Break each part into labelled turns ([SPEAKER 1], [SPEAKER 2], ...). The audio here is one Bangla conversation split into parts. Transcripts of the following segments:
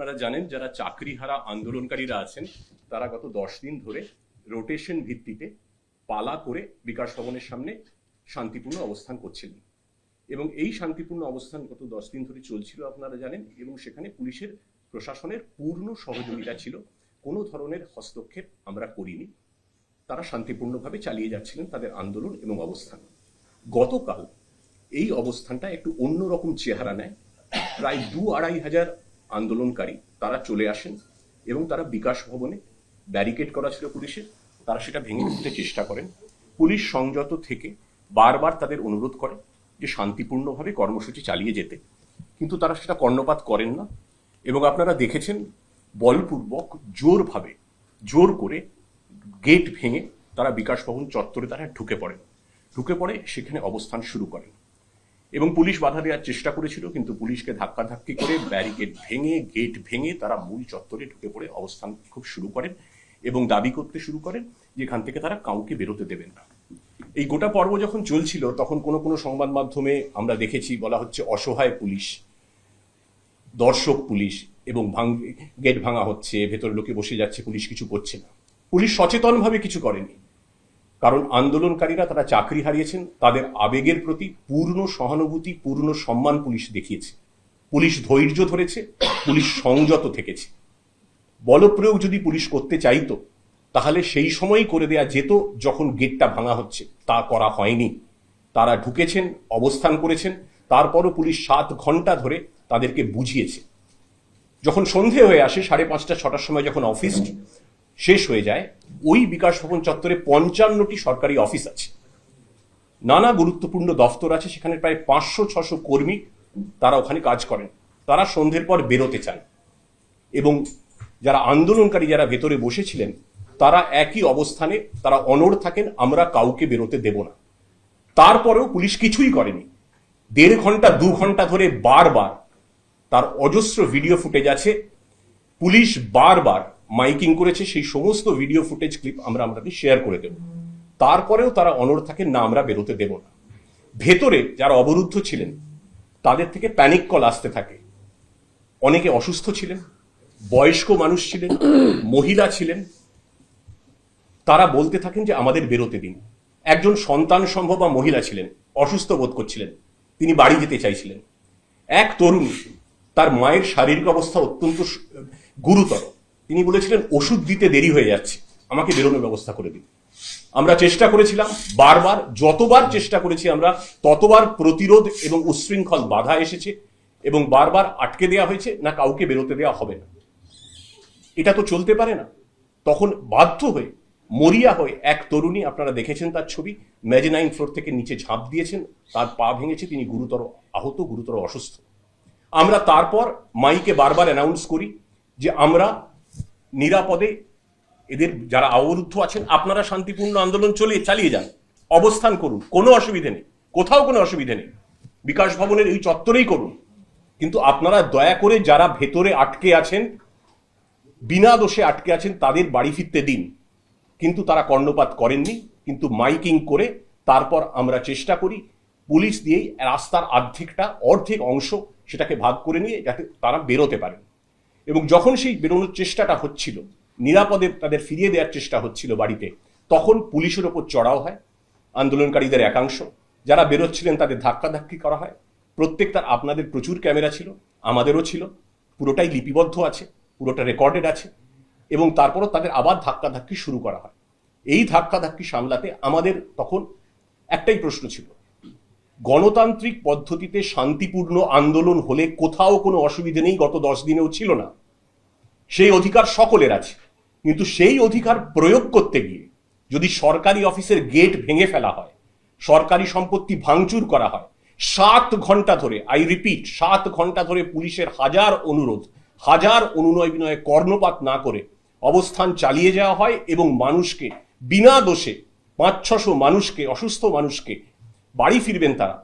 [SPEAKER 1] আপনারা জানেন, যারা চাকরিহারা আন্দোলনকারীরা আছেন, তারা গত দশ দিন ধরে রোটেশন ভিত্তিতে পালা করে বিকাশ ভবনের সামনে শান্তিপূর্ণ অবস্থান করছিলেন এবং এই শান্তিপূর্ণ অবস্থান গত দশ দিন ধরে চলছিল, আপনারা জানেন, এবং সেখানে পুলিশের প্রশাসনের পূর্ণ সহযোগিতা ছিল। কোনো ধরনের হস্তক্ষেপ আমরা করিনি। তারা শান্তিপূর্ণভাবে চালিয়ে যাচ্ছিলেন তাদের আন্দোলন এবং অবস্থান। গতকাল এই অবস্থানটা একটু অন্যরকম চেহারা নেয়। প্রায় দু আড়াই হাজার আন্দোলনকারী, তারা চলে আসেন এবং তারা বিকাশ ভবনে ব্যারিকেড করা ছিল পুলিশের, তারা সেটা ভেঙে দিতে চেষ্টা করেন। পুলিশ সংযত থেকে বারবার তাদের অনুরোধ করে যে শান্তিপূর্ণভাবে কর্মসূচি চালিয়ে যেতে। কিন্তু তারা সেটা কর্ণপাত করেন না এবং আপনারা দেখেছেন বলপূর্বক জোরভাবে, জোর করে গেট ভেঙে তারা বিকাশ ভবন চত্বরে তারা ঢুকে পড়েন। ঢুকে পড়ে সেখানে অবস্থান শুরু করেন। এবং পুলিশ বাধা দেওয়ার চেষ্টা করেছিল, কিন্তু পুলিশকে ধাক্কাধাক্কি করে ব্যারিকেড ভেঙে গেট ভেঙে তারা মূল চত্বরে ঢুকে পড়ে, অবস্থান খুব শুরু করেন এবং দাবি করতে শুরু করেন যে এখান থেকে তারা কাউকে বেরোতে দেবেন না। এই গোটা পর্ব যখন চলছিল, তখন কোনো কোনো সংবাদ মাধ্যমে আমরা দেখেছি বলা হচ্ছে অসহায় পুলিশ, দর্শক পুলিশ এবং ভাঙ গেট ভাঙা হচ্ছে, ভেতরে লোকে বসে যাচ্ছে, পুলিশ কিছু করছে না। পুলিশ সচেতনভাবে কিছু করেনি। কারণ আন্দোলনকারীরা তারা চাকরি হারিয়েছেন, তাদের আবেগের প্রতি পূর্ণ সহানুভূতি, পূর্ণ সম্মান পুলিশ দেখিয়েছে। পুলিশ ধৈর্য ধরেছে, পুলিশ সংযত থেকেছে। বলপ্রয়োগ যদি পুলিশ করতে চাইতো, তাহলে সেই সময়ই করে দেয়া যেত যখন গেটটা ভাঙা হচ্ছে। তা করা হয়নি। তারা ঢুকেছেন, অবস্থান করেছেন, তারপরও পুলিশ সাত ঘণ্টা ধরে তাদেরকে বুঝিয়েছে। যখন সন্ধে হয়ে আসে, সাড়ে পাঁচটা, ছটার সময় যখন অফিস শেষ হয়ে যায়, ওই বিকাশ ভবন চত্বরে পঞ্চান্নটি সরকারি অফিস আছে। নানা গুরুত্বপূর্ণ দফতর আছে, সেখানে প্রায় পাঁচশো, ছশো কর্মী তারা ওখানে কাজ করেন। তারা সন্ধ্যের পর বেরোতে চান। এবং যারা আন্দোলনকারী, যারা ভেতরে বসেছিলেন, তারা একই অবস্থানে তারা অনড় থাকেন, আমরা কাউকে বেরোতে দেব না। তারপরেও পুলিশ কিছুই করেনি। দেড় ঘণ্টা, দু ঘণ্টা ধরে বারবার তার অজস্র ভিডিও ফুটেজ আছে। পুলিশ বারবার মাইকিং করেছে, সেই সমস্ত ভিডিও ফুটেজ ক্লিপ আমরা আপনাদের শেয়ার করে দেব। তারপরেও তারা অনড় থাকেন না, আমরা বেরোতে দেব না। ভেতরে যারা অবরুদ্ধ ছিলেন, তাদের থেকে প্যানিক কল আসতে থাকে। অনেকে অসুস্থ ছিলেন, বয়স্ক মানুষ ছিলেন, মহিলা ছিলেন। তারা বলতে থাকেন যে, আমাদের বেরোতে দিন। একজন সন্তান সম্ভব বা মহিলা ছিলেন, অসুস্থ বোধ করছিলেন, তিনি বাড়ি যেতে চাইছিলেন। এক তরুণ, তার মায়ের শারীরিক অবস্থা অত্যন্ত গুরুতর। তিনি বলেছিলেন, ওষুধ দিতে দেরি হয়ে যাচ্ছে। আমাকে বেরোনোর ব্যবস্থা করে দিন। আমরা চেষ্টা করেছিলাম, বারবার, যতবার চেষ্টা করেছি আমরা, ততবার প্রতিরোধ এবং উচ্ছৃঙ্খল বাধা এসেছে এবং বারবার আটকে দেওয়া হয়েছে, না কাউকে বেরোতে দেওয়া হবে না। এটা তো চলতে পারে না। তখন বাধ্য হয়ে, মরিয়া হয়ে এক তরুণী, আপনারা দেখেছেন তার ছবি, ম্যাজেনাইন ফ্লোর থেকে নিচে ঝাঁপ দিয়েছেন, তার পা ভেঙেছে, তিনি গুরুতর আহত, গুরুতর অসুস্থ। আমরা তারপর মাইকে বারবার অ্যানাউন্স করি যে, আমরা নিরাপদে এদের যারা অবরুদ্ধ আছেন, আপনারা শান্তিপূর্ণ আন্দোলন চলে চালিয়ে যান। অবস্থান করুন, কোনো অসুবিধে নেই। কোথাও কোনো অসুবিধে নেই। বিকাশ ভবনের এই চত্বরেই করুন। কিন্তু আপনারা দয়া করে যারা ভেতরে আটকে আছেন, বিনা দোষে আটকে আছেন, তাদের বাড়ি ফিরতে দিন। কিন্তু তারা কর্ণপাত করেননি, কিন্তু মাইকিং করে তারপর আমরা চেষ্টা করি, পুলিশ দিয়েই রাস্তার অর্ধেকটা অর্ধেক অংশ সেটাকে ভাগ করে নিয়ে যাতে তারা বেরোতে পারেন। এবং যখন সেই বেরোনোর চেষ্টাটা হচ্ছিল, নিরাপদে তাদের ফিরিয়ে দেওয়ার চেষ্টা হচ্ছিল বাড়িতে, তখন পুলিশের ওপর চড়াও হয়, আন্দোলনকারীদের একাংশ, যারা বেরোচ্ছিলেন তাদের ধাক্কাধাক্কি করা হয়। প্রত্যেকটার আপনাদের প্রচুর ক্যামেরা ছিল, আমাদেরও ছিল, পুরোটাই লিপিবদ্ধ আছে, পুরোটা রেকর্ডেড আছে, এবং তারপরও তাদের আবার ধাক্কাধাক্কি শুরু করা হয়। এই ধাক্কাধাক্কি সামলাতে আমাদের তখন একটাই প্রশ্ন ছিল, গণতান্ত্রিক পদ্ধতিতে শান্তিপূর্ণ আন্দোলন হলে কোথাও কোনো অসুবিধে নেই, গত দশ দিনেও ছিল না। সেই অধিকার সকলের আছে। কিন্তু সেই অধিকার প্রয়োগ করতে গিয়ে যদি সরকারি অফিসের গেট ভেঙে ফেলা হয়, সরকারি সম্পত্তি ভাঙচুর করা হয়, সাত ঘণ্টা ধরে আই রিপিট সাত ঘণ্টা ধরে পুলিশের হাজার অনুরোধ, হাজার অনুনয় বিনয়ে কর্ণপাত না করে অবস্থান চালিয়ে যাওয়া হয় এবং মানুষকে, বিনা দোষে পাঁচ ছশো মানুষকে, অসুস্থ মানুষকে বাড়ি ফিরবেন তারা।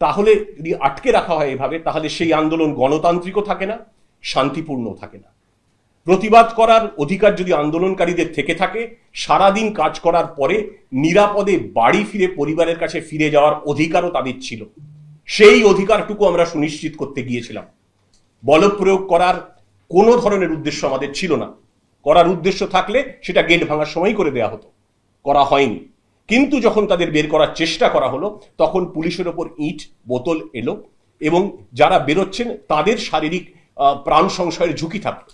[SPEAKER 1] তাহলে যদি আটকে রাখা হয় এভাবে, তাহলে সেই আন্দোলন গণতান্ত্রিকও থাকে না শান্তিপূর্ণও থাকে না। প্রতিবাদ করার অধিকার যদি আন্দোলনকারীদের থেকে থাকে, সারাদিন কাজ করার পরে নিরাপদে বাড়ি ফিরে পরিবারের কাছে ফিরে যাওয়ার অধিকারও তাদের ছিল। সেই অধিকারটুকু আমরা সুনিশ্চিত করতে গিয়েছিলাম। বলপ্রয়োগ করার কোনো ধরনের উদ্দেশ্য আমাদের ছিল না। করার উদ্দেশ্য থাকলে সেটা গেট ভাঙার সময় করে দেয়া হতো। করা হয়নি। কিন্তু যখন তাদের বের করার চেষ্টা করা হলো, তখন পুলিশের ওপর ইট, বোতল এলো এবং যারা বেরোচ্ছেন তাদের শারীরিক প্রাণ সংশয়ের ঝুঁকি থাকল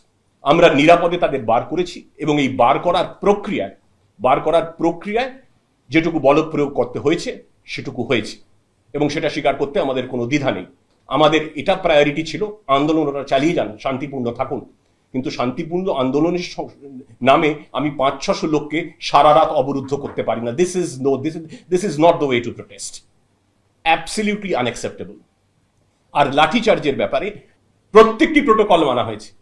[SPEAKER 1] আমরা নিরাপদে তাদের বার করেছি এবং এই বার করার প্রক্রিয়ায়, বার করার প্রক্রিয়ায় যেটুকু বল প্রয়োগ করতে হয়েছে, সেটুকু হয়েছে। এবং সেটা স্বীকার করতে আমাদের কোনো দ্বিধা নেই। আমাদের এটা প্রায়োরিটি ছিল আন্দোলন ওরা চালিয়ে যান, শান্তিপূর্ণ থাকুন। কিন্তু শান্তিপূর্ণ আন্দোলনের নামে আমি পাঁচ ছশো লোককে সারা রাত অবরুদ্ধ করতে পারি না। This is no this this is not the way to protest absolutely unacceptable আর লাঠিচার্জের ব্যাপারে প্রত্যেকটি প্রোটোকল মানা হয়েছে।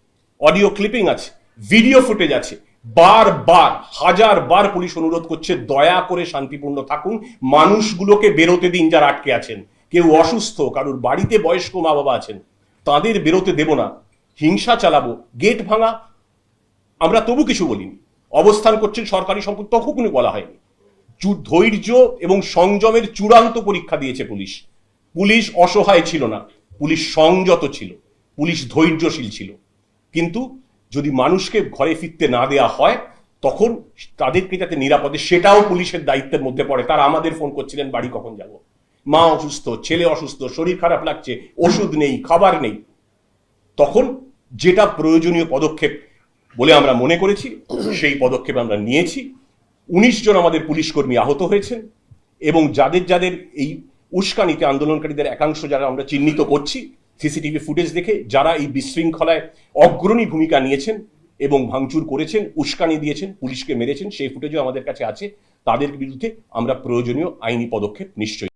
[SPEAKER 1] অডিও ক্লিপিং আছে ভিডিও ফুটেজ আছে। বারবার হাজার বার পুলিশ অনুরোধ করছে, দয়া করে শান্তিপূর্ণ থাকুন। মানুষগুলোকে বেরোতে দিন যারা আটকে আছেন। কেউ অসুস্থ, কারোর বাড়িতে বয়স্ক মা বাবা আছেন, তাদের বেরোতে দেব না। হিংসা চালাবো, গেট ভাঙা। আমরা তবু কিছু বলিনি। অবস্থান করছেন সরকারি সম্পদ তখনই বলা হয়নি। ধৈর্য এবং সংযমের চূড়ান্ত পরীক্ষা দিয়েছে পুলিশ। পুলিশ অসহায় ছিল না, পুলিশ সংযত ছিল। পুলিশ ধৈর্যশীল ছিল। কিন্তু যদি মানুষকে ঘরে ফিরতে না দেয়া হয়, তখন তাদেরকে যাতে নিরাপদে, সেটাও পুলিশের দায়িত্বের মধ্যে পড়ে। তারা আমাদের ফোন করছিলেন, বাড়ি কখন যাব? মা অসুস্থ, ছেলে অসুস্থ, শরীর খারাপ লাগছে, ওষুধ নেই, খাবার নেই। তখন যেটা প্রয়োজনীয় পদক্ষেপ বলে আমরা মনে করেছি, সেই পদক্ষেপ আমরা নিয়েছি। উনিশ জন আমাদের পুলিশ কর্মী আহত হয়েছেন এবং যাদের যাদের এই উস্কানিতে আন্দোলনকারীদের একাংশ যারা আমরা চিহ্নিত করছি সিসিটিভি ফুটেজ দেখে যারা এই বিশৃঙ্খলায় অগ্রণী ভূমিকা নিয়েছেন এবং ভাঙচুর করেছেন, উস্কানি দিয়েছেন, পুলিশকে মেরেছেন, সেই ফুটেজও আমাদের কাছে আছে। তাদের বিরুদ্ধে আমরা প্রয়োজনীয় আইনি পদক্ষেপ নিশ্চয়ই